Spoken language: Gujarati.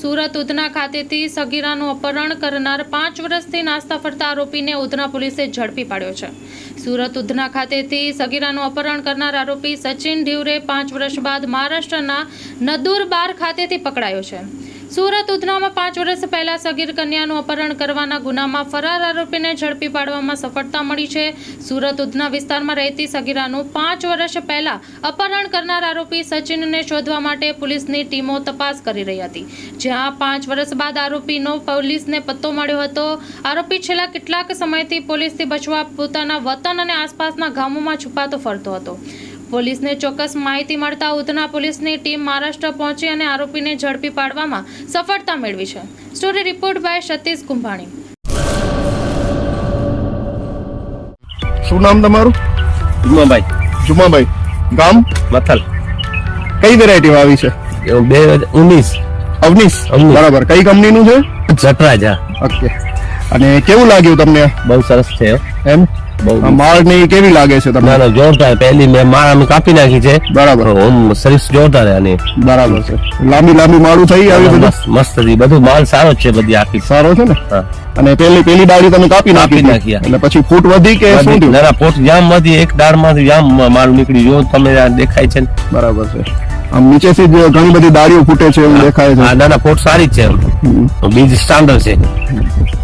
સુરત ઉધના ખાતેથી સગીરાનું અપહરણ કરનાર પાંચ વર્ષથી નાસ્તા ફરતા આરોપીને ઉધના પોલીસે ઝડપી પાડ્યો છે. સુરત ઉધના ખાતેથી સગીરાનું અપહરણ કરનાર આરોપી સચિન ઢીવરે પાંચ વર્ષ બાદ મહારાષ્ટ્રના નદુરબાર ખાતેથી પકડાયો છે. સુરત ઉધનામાં પાંચ વર્ષ પહેલા સગીર કન્યાનું અપહરણ કરવાના ગુનામાં ફરાર આરોપીને ઝડપી પાડવામાં સફળતા મળી છે. સુરત ઉધના વિસ્તારમાં રહેતી સગીરાનું પાંચ વર્ષ પહેલા અપહરણ કરનાર આરોપી સચિનને શોધવા માટે પોલીસની ટીમો તપાસ કરી રહી હતી. જ્યાં પાંચ વર્ષ બાદ આરોપીનો પોલીસને પત્તો મળ્યો હતો. આરોપી છેલ્લા કેટલાક સમયથી પોલીસથી બચવા પોતાના વતન અને આસપાસના ગામોમાં છુપાતો ફરતો હતો. પોલીસને ચોક્કસ માહિતી મળતા ઉધના પોલીસની ટીમ મહારાષ્ટ્ર પહોંચી અને આરોપીને ઝડપી પાડવામાં સફળતા મેળવી છે. Story report by Satish Kumbhani. શું નામ તમારું? જુમાભાઈ. જુમાભાઈ. ગામ? મથલ. કઈ વેરાયટી આવી છે? બે ઉન્નીસ. અવનીશ. અવનીશ. બરાબર. કઈ કંપનીનું છે? જટરાજા. ઓકે. અને કેવું લાગ્યું તમને? બહુ સરસ છે એમ? માળ ને કેવી લાગે છે તમને? ના જોરદાર. પહેલી મેં માળ અમે કાપી નાખી છે. બરાબર. ઓમ સર્વિસ જોરદાર આની. બરાબર છે. લાંબી લાંબી માળું થઈ આવી બધું? મસ્ત બધું માલ સારો છે બધી આખી. સારો છે ને? અને પેલી પેલી ડાળી તમે કાપી નાખી નાખી, એટલે પછી ફૂટ વધી કે શું થયું? ના જામમાંથી એક દાળમાંથી જામ માલ નીકળી જો તમે દેખાય છે બરાબર છે. આમ નીચેથી જ ઘણી બધી ડાળીઓ ફૂટે છે એવું દેખાય છે. ના ના પોટ સારી છે બીજ સ્ટાન્ડર્ડ છે.